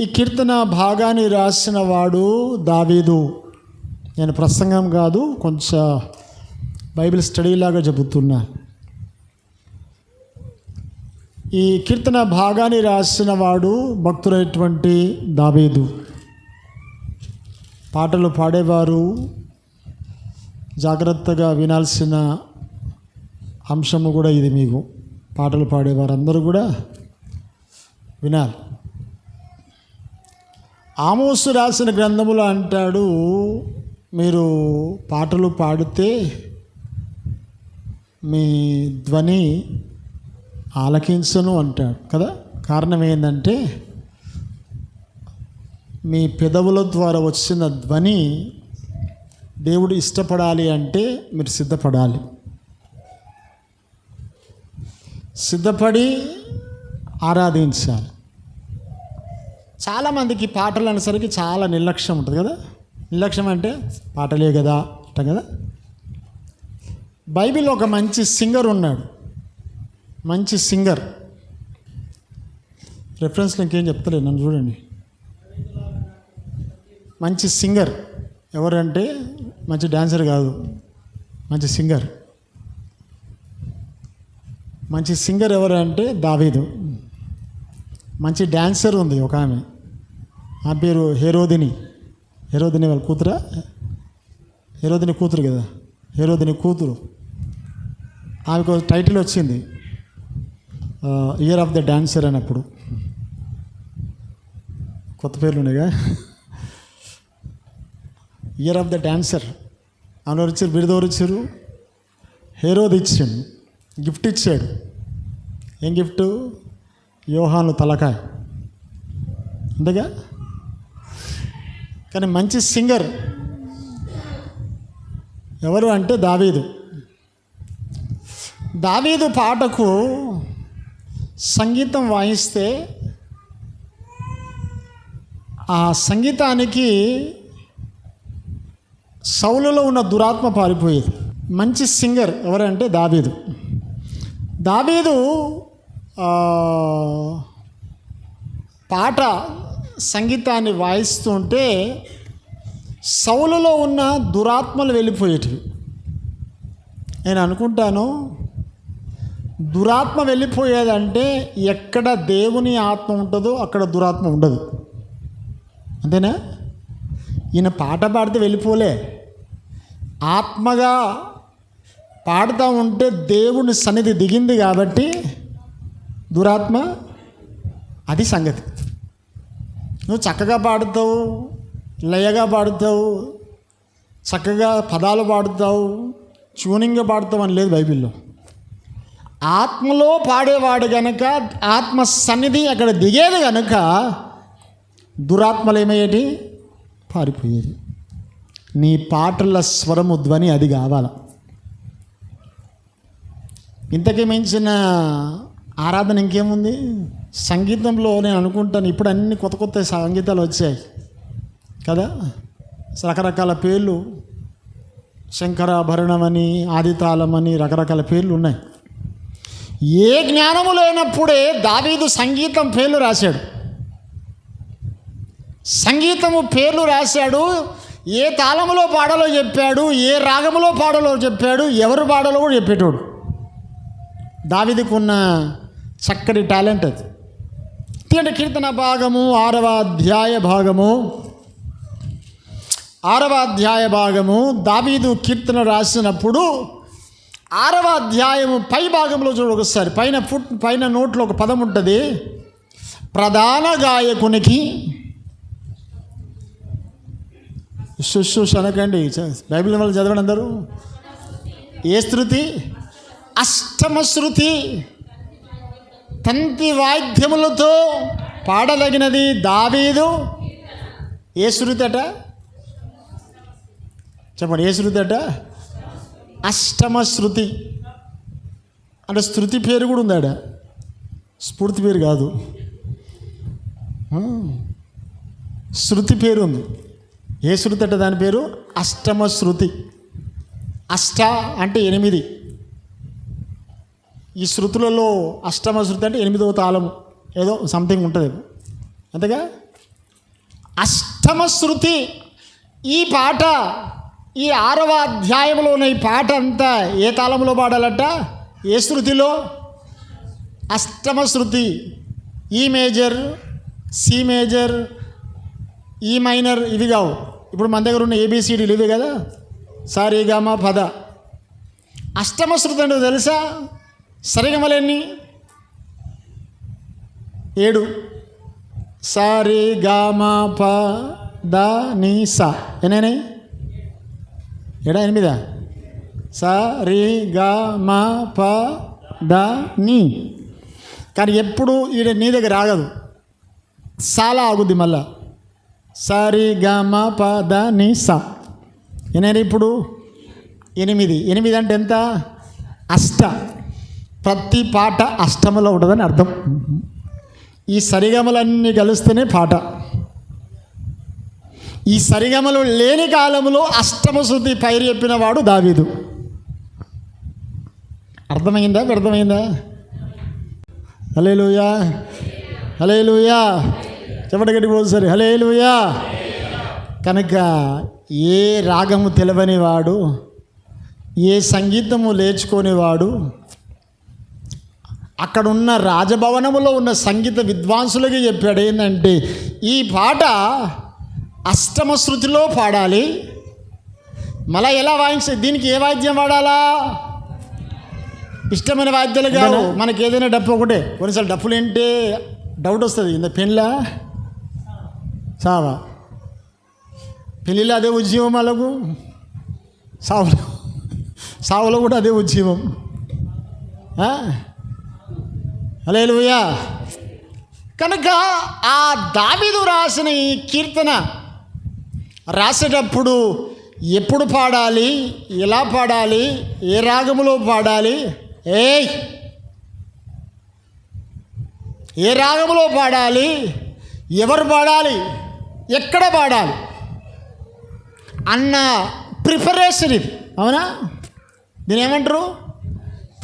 ఈ కీర్తన భాగాన్ని రాసిన వాడు దావీదు. నేను ప్రసంగం కాదు కొంచెం బైబిల్ స్టడీలాగా చెబుతున్నా. ఈ కీర్తన భాగాన్ని రాసిన వాడు భక్తులైనటువంటి దావీదు. పాటలు పాడేవారు జాగ్రత్తగా వినాల్సిన అంశము కూడా ఇది మీకు. పాటలు పాడేవారు అందరూ కూడా వినాలి. ఆమోసు రాసిన గ్రంథములో అంటాడు మీరు పాటలు పాడితే మీ ధ్వని ఆలకించను అంటాడు. కదా? కారణం ఏంటంటే మీ పెదవుల ద్వారా వచ్చిన ధ్వని దేవుడు ఇష్టపడాలి అంటే మీరు సిద్ధపడాలి. సిద్ధపడి ఆరాధించాలి. చాలామందికి పాటలు అనేసరికి చాలా నిర్లక్ష్యం ఉంటుంది కదా. నిర్లక్ష్యం అంటే పాటలే కదా అంటాం కదా? బైబిల్ ఒక మంచి సింగర్ ఉన్నాడు. మంచి సింగర్. రెఫరెన్స్లో ఇంకేం చెప్తలేదు నన్ను చూడండి. మంచి సింగర్. ఎవరంటే మంచి డాన్సర్ కాదు మంచి సింగర్. మంచి సింగర్ ఎవరంటే దావీదు. మంచి డాన్సర్ ఉంది ఒక ఆమె. ఆ పేరు హేరోదిని. హేరోదిని వాళ్ళ కూతురా? హేరోదిని కూతురు కదా? హేరోదిని కూతురు. ఆమెకు టైటిల్ వచ్చింది. ఇయర్ ఆఫ్ ద డాన్సర్ అన్నప్పుడు. కొత్త పేర్లు ఉన్నాయిగా. ఇయర్ ఆఫ్ ద డాన్సర్ ఆమె ఇచ్చారు? బిరుదెవరు హేరోది ఇచ్చాడు. గిఫ్ట్ ఇచ్చాడు. ఏం గిఫ్ట్? యోహాను తలకాయ. అంతేగా? కానీ మంచి సింగర్ ఎవరు అంటే దావీదు. దావీదు పాటకు సంగీతం వాయిస్తే ఆ సంగీతానికి సౌలులో ఉన్న దురాత్మ పారిపోయేది. మంచి సింగర్ ఎవరంటే దావీదు. దావీదు పాట సంగీతాన్ని వాయిస్తుంటే సౌలులో ఉన్న దురాత్మలు వెళ్ళిపోయేటివి. నేను అనుకుంటాను దురాత్మ వెళ్ళిపోయేదంటే ఎక్కడ దేవుని ఆత్మ ఉంటుందో అక్కడ దురాత్మ ఉండదు. అంతేనా? ఈయన పాట పాడితే వెళ్ళిపోలే. ఆత్మగా పాడుతూ ఉంటే దేవుని సన్నిధి దిగింది కాబట్టి దురాత్మ అది సంగతి. నువ్వు చక్కగా పాడుతావు లయగా పాడుతావు చక్కగా పదాలు పాడుతావు ట్యూనింగ్గా పాడుతావు అని లేదు బైబిల్లో. ఆత్మలో పాడేవాడు గనక ఆత్మ సన్నిధి అక్కడ దిగేది గనక దురాత్మలు ఏమయ్యేటి? పారిపోయేది. నీ పాటల స్వరము ధ్వని అది కావాల. ఇంతకీ మించిన ఆరాధన ఇంకేముంది? సంగీతంలో నేను అనుకుంటాను ఇప్పుడు అన్ని కొత్త కొత్త సంగీతాలు వచ్చాయి. కదా? రకరకాల పేర్లు. శంకరాభరణమని ఆదితాళమని రకరకాల పేర్లు ఉన్నాయి. ఏ జ్ఞానము లేనప్పుడే దావీదు సంగీతం పేర్లు రాశాడు. సంగీతము పేర్లు రాశాడు. ఏ తాళములో పాడాలో చెప్పాడు ఏ రాగములో పాడాలో చెప్పాడు ఎవరు పాడాలో కూడా చెప్పేటోడు. దావిదికున్న చక్కటి టాలెంట్ అది. తీయండి కీర్తన భాగము ఆరవ అధ్యాయ భాగము. ఆరవ అధ్యాయ భాగము దావీదు కీర్తన రాసినప్పుడు ఆరవ అధ్యాయము పై భాగంలో చూడు ఒకసారి. పైన ఫుట్ పైన నోట్లో ఒక పదం ఉంటుంది. ప్రధాన గాయకునికి శుశ్రూష అనకండి బైబిల్ వాళ్ళు చదవండి అందరూ. ఏ శృతి? అష్టమ శృతి. తంతి వాయిద్యములతో పాడదగినది దావీదు. ఏ శృతట చెప్పండి ఏ శృతట అష్టమ శృతి. అంటే శృతి పేరు కూడా ఉందాడ? స్ఫూర్తి పేరు కాదు. శృతి పేరు ఉంది. ఏ శృతి అంటే దాని పేరు అష్టమ శృతి. అష్ట అంటే ఎనిమిది. ఈ శృతులలో అష్టమ శృతి అంటే ఎనిమిదవ తాళము. ఏదో సంథింగ్ ఉంటుంది అంతేగా? అష్టమ శృతి ఈ పాట ఈ ఆరవ అధ్యాయంలో ఉన్న ఈ పాట అంతా ఏ తాళంలో పాడాలట? ఏ శృతిలో? అష్టమ శృతి. E major C major E minor ఇవి కావు. ఇప్పుడు మన దగ్గర ఉన్న ఏబిసిడీలు ఇవి కదా? సారీగామ పద. అష్టమ శృతి అంటే తెలుసా? సరిగమలెన్ని ఏడు. సారి గామ ప ద నీ సా. ఎన్నే ఏడా? ఎనిమిదా? సా రి గా మా ప ద నీ. కానీ ఎప్పుడు ఈడ నీ దగ్గర ఆగదు. సాలా ఆగుద్ది మళ్ళా. సారి గా మా ప ద నీ సా. ఎన్నైనా ఇప్పుడు? ఎనిమిది. ఎనిమిది అంటే ఎంత? అష్ట. ప్రతి పాట అష్టములో ఉండదని అర్థం. ఈ సరిగమలన్నీ కలిస్తేనే పాట. ఈ సరిగమలు లేని కాలంలో అష్టమ శృతి పైరు చెప్పిన వాడు దావీదు. అర్థమైందా? వ్యర్థమైందా? హలే లూయా హలే లూయా చెప్పటి గడ్డి పోదు సరే హలే లూయా కనుక ఏ రాగము తెలవని వాడు ఏ సంగీతము లేచుకోనివాడు అక్కడున్న రాజభవనములో ఉన్న సంగీత విద్వాంసులకి చెప్పాడు ఏంటంటే ఈ పాట అష్టమ శృతిలో పాడాలి. మళ్ళా ఎలా వాయించే దీనికి ఏ వాద్యం వాడాలా? ఇష్టమైన వాద్యాలు కావు. మనకి ఏదైనా డప్పు ఒకటే. కొన్నిసార్లు డప్పులు ఏంటి డౌట్ వస్తుంది. ఇంత పెళ్ళా సావా. పెళ్ళిలో అదే ఉద్యమం వాళ్ళకు? సావులో. సావులో కూడా అదే ఉద్యమం అలేలుయా కనుక ఆ దావిదు రాసిన ఈ కీర్తన రాసేటప్పుడు ఎప్పుడు పాడాలి ఎలా పాడాలి ఏ రాగములో పాడాలి? ఏయ్! ఏ రాగములో పాడాలి? ఎవరు పాడాలి? ఎక్కడ పాడాలి? అన్న ప్రిపరేషన్ ఇది. అవునా? దీని ఏమంటారు?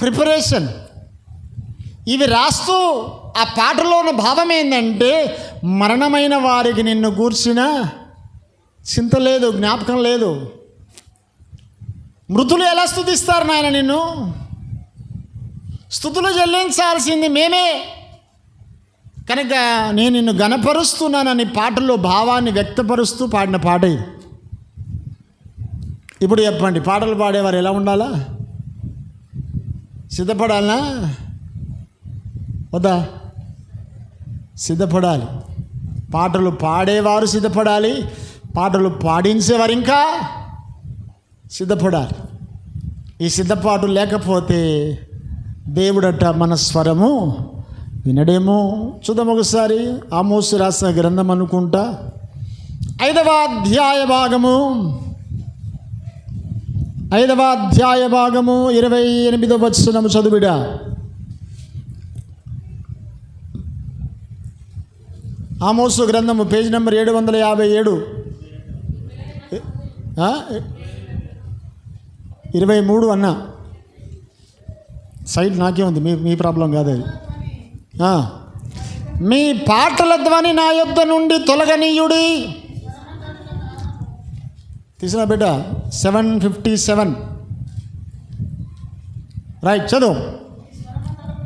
ప్రిపరేషన్. ఇవి రాస్తూ ఆ పాటలో ఉన్న భావం ఏంటంటే మరణమైన వారికి నిన్ను కూర్చిన చింత లేదు జ్ఞాపకం లేదు. మృతులు ఎలా స్థుతిస్తారు నాయన నిన్ను? స్థుతులు చెల్లించాల్సింది మేమే. కనుక నేను నిన్ను గనపరుస్తున్నానని పాటలో భావాన్ని వ్యక్తపరుస్తూ పాడిన పాట ఇది. ఇప్పుడు చెప్పండి పాటలు పాడేవారు ఎలా ఉండాలా? సిద్ధపడాలనా వద్దా? సిద్ధపడాలి. పాటలు పాడేవారు సిద్ధపడాలి. పాటలు పాడించేవారు ఇంకా సిద్ధపడాలి. ఈ సిద్ధపాటు లేకపోతే దేవుడట మన స్వరము వినడేమో? చూద్దాం ఒకసారి ఆమోసు రాసిన గ్రంథం అనుకుంటా. ఐదవ అధ్యాయ భాగము. ఐదవ అధ్యాయ భాగము ఇరవై ఎనిమిదవ వచనము చదువుడా ఆమోసు గ్రంథము పేజ్ నెంబర్ ఏడు వందల యాభై ఏడు. ఇరవై మూడు అన్న. సైడ్ నాకే ఉంది మీ మీ ప్రాబ్లం కాదు అది. మీ పాటల ధ్వని నా యొద్ద నుండి తొలగనీయుడి. తీసిన బిడ్డ సెవెన్ ఫిఫ్టీ సెవెన్. రైట్ చదువు.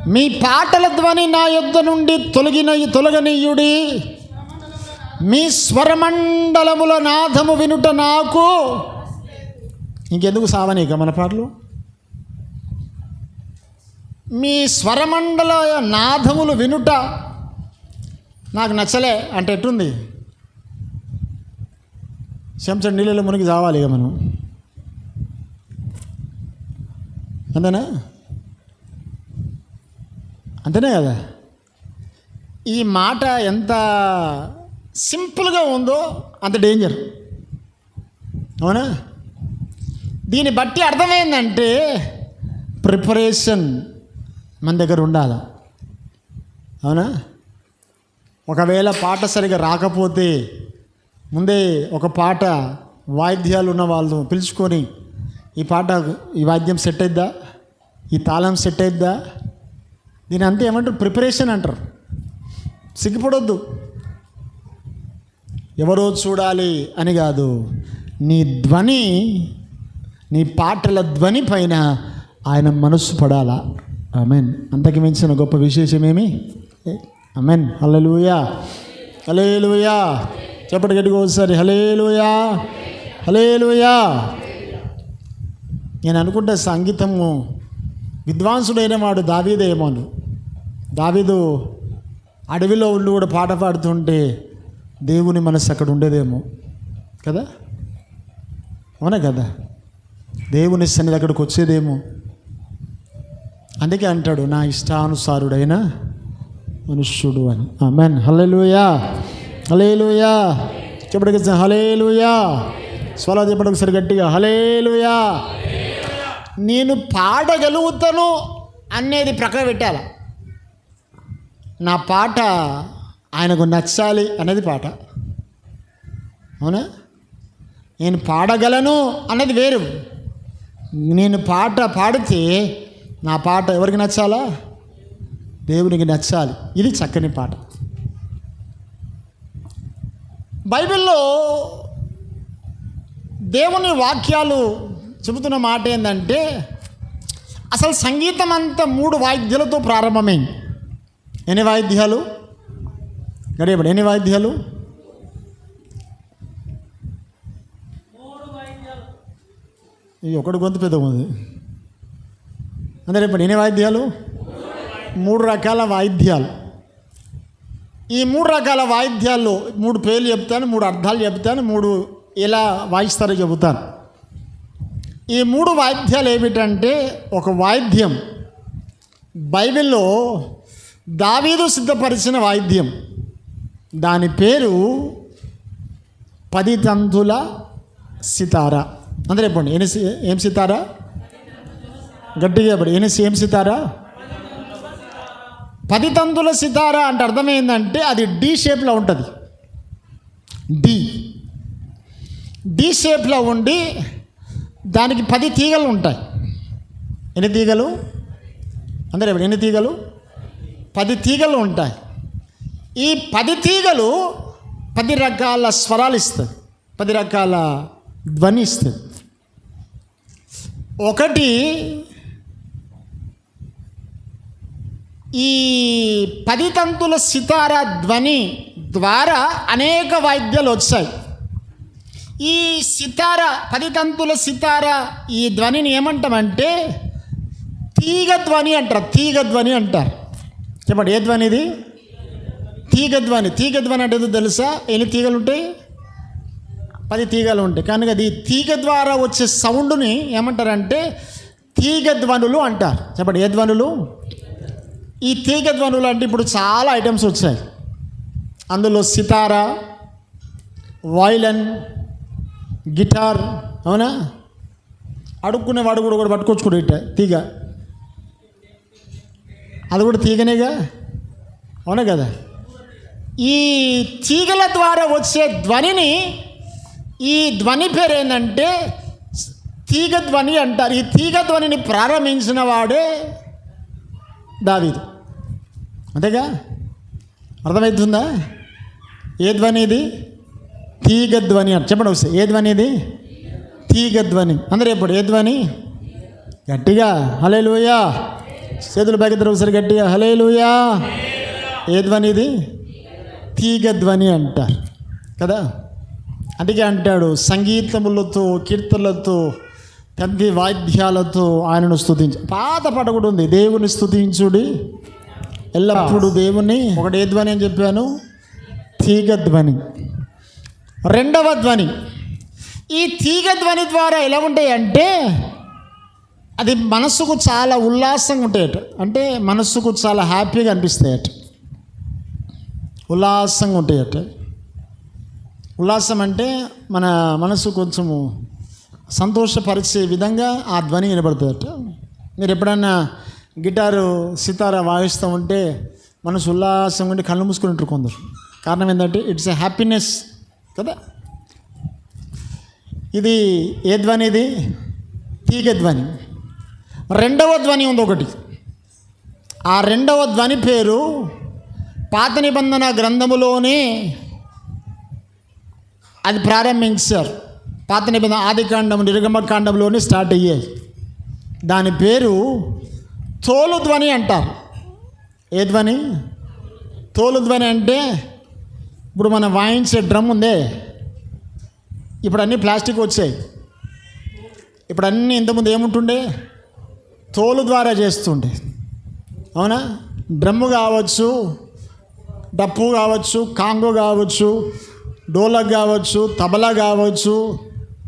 మీ పాటల ధ్వని నా యొద్ద నుండి తొలగిన తొలగనీయుడి మీ స్వరమండలముల నాదము వినుట నాకు. ఇంకెందుకు సావనీక మన పాటలు? మీ స్వరమండల నాదములు వినుట నాకు నచ్చలే అంటే ఎట్టుంది? శంసం నీళ్ళలో మునిగి చావాలి ఇక మనం. అంతేనా? అంతేనే కదా? ఈ మాట ఎంత సింపుల్గా ఉందో అంత డేంజర్ అవునా? దీన్ని బట్టి అర్థమైందంటే ప్రిపరేషన్ మన దగ్గర ఉండాలి. అవునా? ఒకవేళ పాట సరిగా రాకపోతే ముందే ఒక పాట వాయిద్యాలు ఉన్న వాళ్ళు పిలుచుకొని ఈ పాట ఈ వాద్యం సెట్ అయిద్దా? ఈ తాళం సెట్ అయిద్దా? దీని అంతా ఏమంటారు? ప్రిపరేషన్ అంటారు. సిగ్గుపడొద్దు. ఎవరో చూడాలి అని కాదు. నీ ధ్వని నీ పాటల ధ్వని పైన ఆయన మనస్సు పడాలా? అమెన్ అంతకు మించిన గొప్ప విశేషమేమి అమెన్ హల్లెలూయా. హలేలుయా చెప్పటి గట్టిగా ఒకసారి. హలేలుయా హలేలుయా నేను అనుకుంటే సంగీతము విద్వాంసుడైన వాడు దావీదేమోను. దావీదు అడవిలో ఉండి కూడా పాట పాడుతుంటే దేవుని మనసు అక్కడ ఉండేదేమో. కదా? అవునా కదా? దేవుని సన్నిధి అక్కడికి వచ్చేదేమో. అందుకే అంటాడు నా ఇష్టానుసారుడైన మనుష్యుడు అని. ఆమెన్. హలేలుయా హలేలుయా చెప్పడానికి హలేలుయా స్వలా చెప్పడానికి ఒకసారి గట్టిగా హలేలుయా నేను పాడగలుగుతాను అనేది ప్రక్కన పెట్టాల. నా పాట ఆయనకు నచ్చాలి అనేది పాట. అవునా? నేను పాడగలను అన్నది వేరు. నేను పాట పాడితే నా పాట ఎవరికి నచ్చాలా? దేవునికి నచ్చాలి. ఇది చక్కని పాట. బైబిల్లో దేవుని వాక్యాలు చెబుతున్న మాట ఏంటంటే అసలు సంగీతం అంతా మూడు వాయిద్యాలతో ప్రారంభమైంది. ఎన్ని వాయిద్యాలు? గడియబడి ఎన్ని వాయిద్యాలు? ఈ ఒకటి గొంతు పెద్ద ఉంది. అంటే రేపటి ఎన్ని వాయిద్యాలు? మూడు రకాల వాయిద్యాలు. ఈ మూడు రకాల వాయిద్యాల్లో మూడు పేర్లు చెప్తాను మూడు అర్థాలు చెప్తాను మూడు ఎలా వాయిస్తారో చెబుతాను. ఈ మూడు వాయిద్యాలు ఏమిటంటే ఒక వాయిద్యం బైబిల్లో దావీదు సిద్ధపరిచిన వాయిద్యం. దాని పేరు పది తంతుల సితార. అందరూ చెప్పండి ఎన్ని ఏం సితారా? గట్టిగా చెప్పండి ఎన్ని ఏం సితారా? పది తంతుల సితార అంటే అర్థమైందంటే అది డి షేప్లో ఉంటుంది. డి. డి షేప్లో ఉండి దానికి పది తీగలు ఉంటాయి. ఎన్ని తీగలు? అందరూ చెప్పండి ఎన్ని తీగలు? పది తీగలు ఉంటాయి. ఈ పది తీగలు పది రకాల స్వరాలు ఇస్తుంది పది రకాల ధ్వని ఇస్తుంది ఒకటి ఈ పది తంతుల సితార ధ్వని ద్వారా అనేక వాయిద్యాలు వచ్చాయి. ఈ సితార పది తంతుల సితార ఈ ధ్వనిని ఏమంటామంటే తీగ ధ్వని అంటారు తీగ ధ్వని అంటారు. చెప్పండి ఏ ధ్వని ఇది? తీగ ధ్వని. తీగ ధ్వని అంటే తెలుసా? ఎన్ని తీగలు ఉంటాయి పది తీగలు ఉంటాయి. కనుక అది తీగ ద్వారా వచ్చే సౌండ్ని ఏమంటారంటే తీగ ధ్వనులు అంటారు. చెప్పండి ఏ ధ్వనులు? ఈ తీగ ధ్వనులు అంటే ఇప్పుడు చాలా ఐటమ్స్ వచ్చాయి. అందులో సితార వైలన్ గిటార్ అవునా? అడుక్కునేవాడు కూడా కూడా పట్టుకొచ్చుకోడు ఇట్ట తీగ. అది కూడా తీగనేగా? అవునా కదా? ఈ తీగల ద్వారా వచ్చే ధ్వనిని ఈ ధ్వని పేరు ఏంటంటే తీగ ధ్వని అంటారు. ఈ తీగ ధ్వనిని ప్రారంభించిన వాడే దావీదు. అంతేగా? అర్థమవుతుందా ఏ ధ్వని ఇది? తీగ ధ్వని అంట చెప్పండి ఒకసారి. ఏ ధ్వని ఇది? తీగ ధ్వని అందరూ ఎప్పుడు ఏ ధ్వని? గట్టిగా. హలే లూయా చేతులు పైకిద్దరు ఒకసారి గట్టిగా. హలే లూయా ఏ ధ్వని ఇది? తీగ ధ్వని అంటారు. కదా? అందుకే అంటాడు సంగీతములతో కీర్తనలతో పెద్ద వాయిద్యాలతో ఆయనను స్తుతించు. పాత పాట కూడా ఉంది. దేవుని స్తుతించుడి. ఎల్లప్పుడూ దేవుని. ఒకటి ఏ ధ్వని అని చెప్పాను? తీగ ధ్వని రెండవ ధ్వని. ఈ తీగ ధ్వని ద్వారా ఎలా ఉంటాయి అంటే అది మనసుకు చాలా ఉల్లాసంగా ఉంటాయట. అంటే మనసుకు చాలా హ్యాపీగా అనిపిస్తాయట. ఉల్లాసంగా ఉంటాయట. ఉల్లాసం అంటే మన మనసు కొంచెము సంతోషపరిచే విధంగా ఆ ధ్వని వినబడుతుందట. మీరు ఎప్పుడన్నా గిటారు సితారా వాయిస్తూ ఉంటే మనసు ఉల్లాసంగా ఉండి కళ్ళు మూసుకుని ఉంటారు కొందరు. కారణం ఏంటంటే ఇట్స్ ఎ హ్యాపీనెస్ కదా? ఇది ఏ ధ్వని ఇది? తీగ ధ్వని. రెండవ ధ్వని ఉంది ఒకటి. ఆ రెండవ ధ్వని పేరు పాత నిబంధన గ్రంథములోనే అది ప్రారంభించారు పాత నిబంధన ఆదికాండం నిర్గమకాండంలోనే స్టార్ట్ అయ్యాయి. దాని పేరు తోలు ధ్వని అంటారు. ఏ ధ్వని? తోలు ధ్వని అంటే ఇప్పుడు మనం వాయించే డ్రమ్ ఉందే. ఇప్పుడు అన్నీ ప్లాస్టిక్ వచ్చాయి. ఇప్పుడు అన్నీ ఇంతకుముందు ఏముంటుండే? తోలు ద్వారా చేస్తుండే. అవునా? డ్రమ్ము కావచ్చు డప్పు కావచ్చు కాంగో కావచ్చు డోలక్ కావచ్చు తబలా కావచ్చు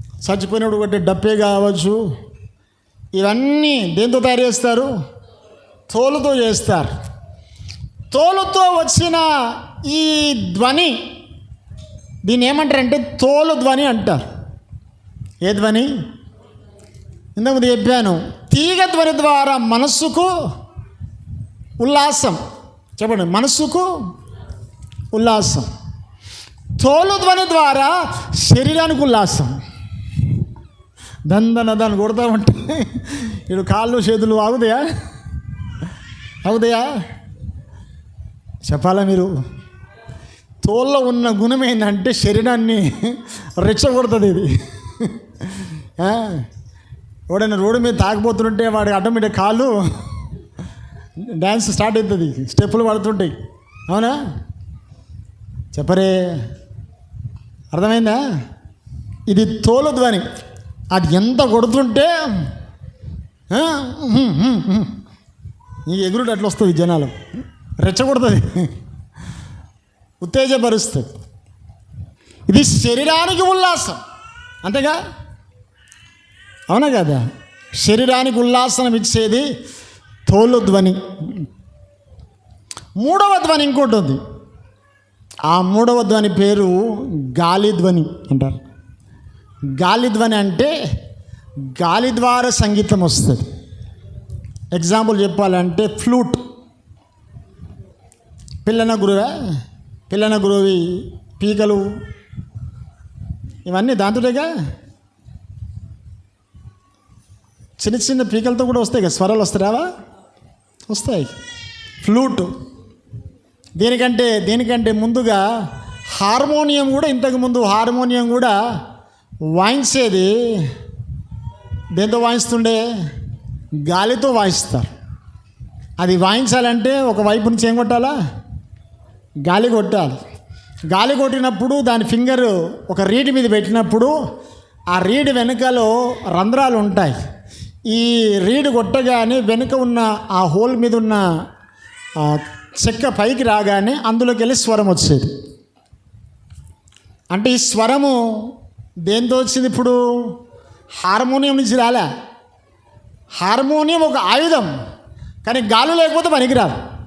చచ్చిపోయినప్పుడు కొట్టే డప్పే కావచ్చు. ఇవన్నీ దేంతో తయారు చేస్తారు? తోలుతో చేస్తారు. తోలుతో వచ్చిన ఈ ధ్వని దీన్ని ఏమంటారంటే తోలు ధ్వని అంటారు. ఏ ధ్వని? ఇంతకుముందు చెప్పాను తీగ ధ్వని ద్వారా మనస్సుకు ఉల్లాసం. చెప్పండి మనస్సుకు ఉల్లాసం. తోలు ధ్వని ద్వారా శరీరానికి ఉల్లాసం. దందన దాన్ని కొడతా ఉంటే ఇడు కాళ్ళు చేతులు ఆగుతాయా? అవుదయా చెప్పాలా మీరు? తోల్లో ఉన్న గుణం ఏంటంటే శరీరాన్ని రెచ్చగొడుతుంది ఇది. ఎవడైనా రోడ్డు మీద తాగిపోతుంటే వాడి ఆటోమేటిక్ కాళ్ళు డ్యాన్స్ స్టార్ట్ అవుతుంది స్టెప్పులు పడుతుంటాయి. అవునా? చెప్పరే. అర్థమైందా? ఇది తోలు ధ్వని. అది ఎంత కొడుతుంటే నీకు ఎగురుడు అట్లా వస్తుంది జనాలు. రెచ్చగొడుతుంది. ఉత్తేజపరుస్తుంది. ఇది శరీరానికి ఉల్లాసం. అంతేగా? అవునా కదా? శరీరానికి ఉల్లాసనం ఇచ్చేది తోలు ధ్వని. మూడవ ధ్వని ఇంకోటి ఉంది. ఆ మూడవ ధ్వని పేరు గాలి ధ్వని అంటారు. గాలి ధ్వని అంటే గాలి ద్వారా సంగీతం వస్తుంది. ఎగ్జాంపుల్ చెప్పాలంటే ఫ్లూట్ పిల్లన గురువే పిల్లన గురువి పీకలు ఇవన్నీ దాంతోటేగా? చిన్న చిన్న పీకలతో కూడా వస్తాయి కదా స్వరాలు వస్తారావా వస్తాయి. ఫ్లూట్. దీనికంటే దీనికంటే ముందుగా హార్మోనియం కూడా ఇంతకుముందు హార్మోనియం కూడా వాయించేది దేంతో వాయిస్తుండే? గాలితో వాయిస్తారు. అది వాయించాలంటే ఒక వైపు నుంచి ఏం కొట్టాలా? గాలి కొట్టాలి. గాలి కొట్టినప్పుడు దాని ఫింగర్ ఒక రీడ్ మీద పెట్టినప్పుడు ఆ రీడ్ వెనుకలో రంధ్రాలు ఉంటాయి. ఈ రీడ్ కొట్టగానే వెనుక ఉన్న ఆ హోల్ మీద ఉన్న చెక్క పైకి రాగానే అందులోకి వెళ్ళి స్వరం వచ్చేది. అంటే ఈ స్వరము దేంతో వచ్చింది ఇప్పుడు? హార్మోనియం నుంచి రాలే. హార్మోనియం ఒక ఆయుధం. కానీ గాలి లేకపోతే పనికిరాదు.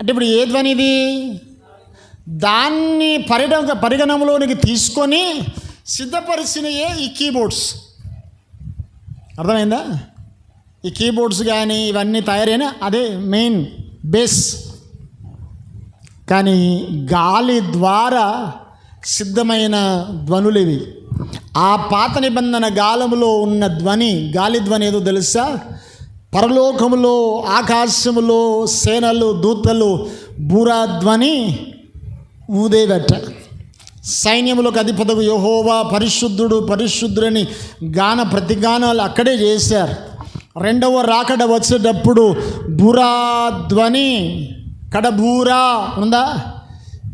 అంటే ఇప్పుడు ఏ ధ్వని ఇది దాన్ని పరిగణ పరిగణంలోనికి తీసుకొని సిద్ధపరిచినయే ఈ కీబోర్డ్స్. అర్థమైందా? ఈ కీబోర్డ్స్ కానీ ఇవన్నీ తయారైన అదే మెయిన్ బేస్. కానీ గాలి ద్వారా సిద్ధమైన ధ్వనులు ఇవి ఆ పాత నిబంధన గాలములో ఉన్న ధ్వని గాలి ధ్వని ఏదో తెలుసా? పరలోకములో ఆకాశములో సేనలు దూతలు బూరా ధ్వని ఊదేవట సైన్యములకు అధిపతకు యహోవా పరిశుద్ధుడు పరిశుద్ధుడని గాన ప్రతిగానాలు అక్కడే చేశారు. రెండవ రాకడ వచ్చేటప్పుడు బురాధ్వని కడబూరా ఉందా?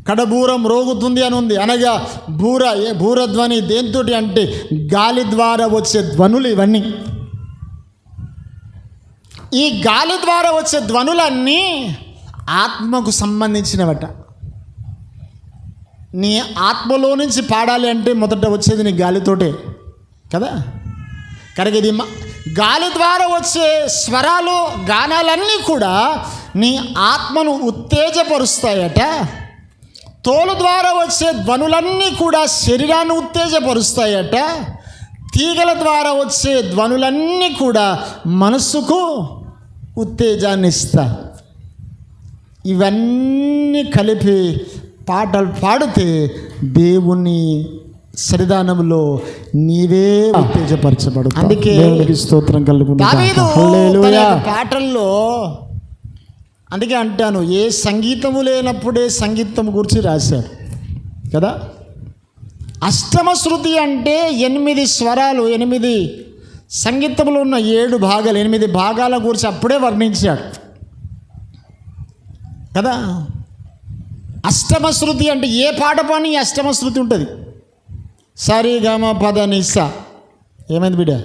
కడబూరం రోగుతుంది అని ఉంది. అనగా బూర ఏ బూరధ్వని దేంతోటి అంటే గాలి ద్వారా వచ్చే ధ్వనులు ఇవన్నీ. ఈ గాలి ద్వారా వచ్చే ధ్వనులన్నీ ఆత్మకు సంబంధించినవట. నీ ఆత్మలో నుంచి పాడాలి అంటే మొదట వచ్చేది నీ గాలితోటే కదా? కనుక ఇది గాలి ద్వారా వచ్చే స్వరాలు గానాలన్నీ కూడా నీ ఆత్మను ఉత్తేజపరుస్తాయట. తోలు ద్వారా వచ్చే ధ్వనులన్నీ కూడా శరీరాన్ని ఉత్తేజపరుస్తాయట. తీగల ద్వారా వచ్చే ధ్వనులన్నీ కూడా మనస్సుకు ఉత్తేజాన్ని ఇస్తాయి ఇవన్నీ కలిపి పాటలు పాడితే దేవుని సన్నిధానంలో నీవే ఉత్తేజపరచబడు అందుకే స్తోత్రం కలుగుతుంది పాటల్లో అందుకే అంటాను ఏ సంగీతము లేనప్పుడే సంగీతం గురించి రాశారు కదా? అష్టమ శృతి అంటే ఎనిమిది స్వరాలు ఎనిమిది సంగీతంలో ఉన్న ఏడు భాగాలు ఎనిమిది భాగాల గురించి అప్పుడే వర్ణించాడు. కదా? అష్టమ శృతి అంటే ఏ పాట పని అష్టమ శృతి ఉంటుంది. సరిగమ పద నిస్స ఏమైంది బిడ్డ?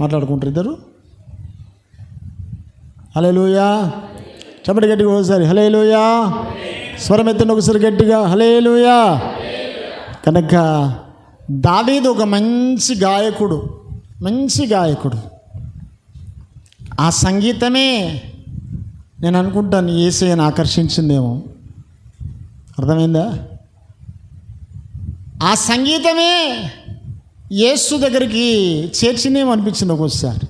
మాట్లాడుకుంటారు ఇద్దరు. హలే లూయా చెప్పటి గట్టిగా ఒకసారి హలే లూయా స్వరం ఎత్తండి ఒకసారి గట్టిగా హలే లూయా కనుక దావీదు ఒక మంచి గాయకుడు మంచి గాయకుడు. ఆ సంగీతమే నేను అనుకుంటాను ఏసైని ఆకర్షించిందేమో. అర్థమైందా? ఆ సంగీతమే యేసు దగ్గరికి చేర్చిందేమో అనిపించింది ఒక్కోసారి.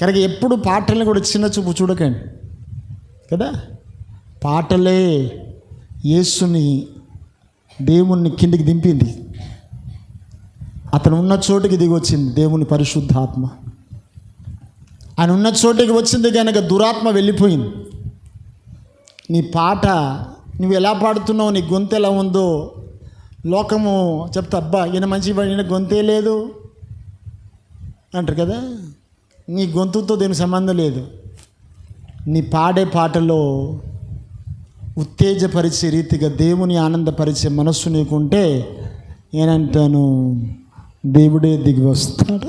కనుక ఎప్పుడు పాటల్ని కూడా చిన్న చూపు చూడకండి. కదా? పాటలే యేసుని దేవుణ్ణి కిందికి దింపింది. అతను ఉన్న చోటుకి దిగి వచ్చింది దేవుని పరిశుద్ధాత్మ. ఆయన ఉన్న చోటుకి వచ్చింది కనుక దురాత్మ వెళ్ళిపోయింది. నీ పాట నువ్వు ఎలా పాడుతున్నావు నీ గొంతు ఎలా ఉందో లోకము చెప్తా అబ్బా ఈయన మంచి ఈయన గొంతే లేదు. అంటారు కదా? నీ గొంతుతో దీనికి సంబంధం లేదు. నీ పాడే పాటలో ఉత్తేజపరిచే రీతిగా దేవుని ఆనందపరిచే మనస్సు నీకుంటే నేనంటాను దేవుడే దిగి వస్తాడు.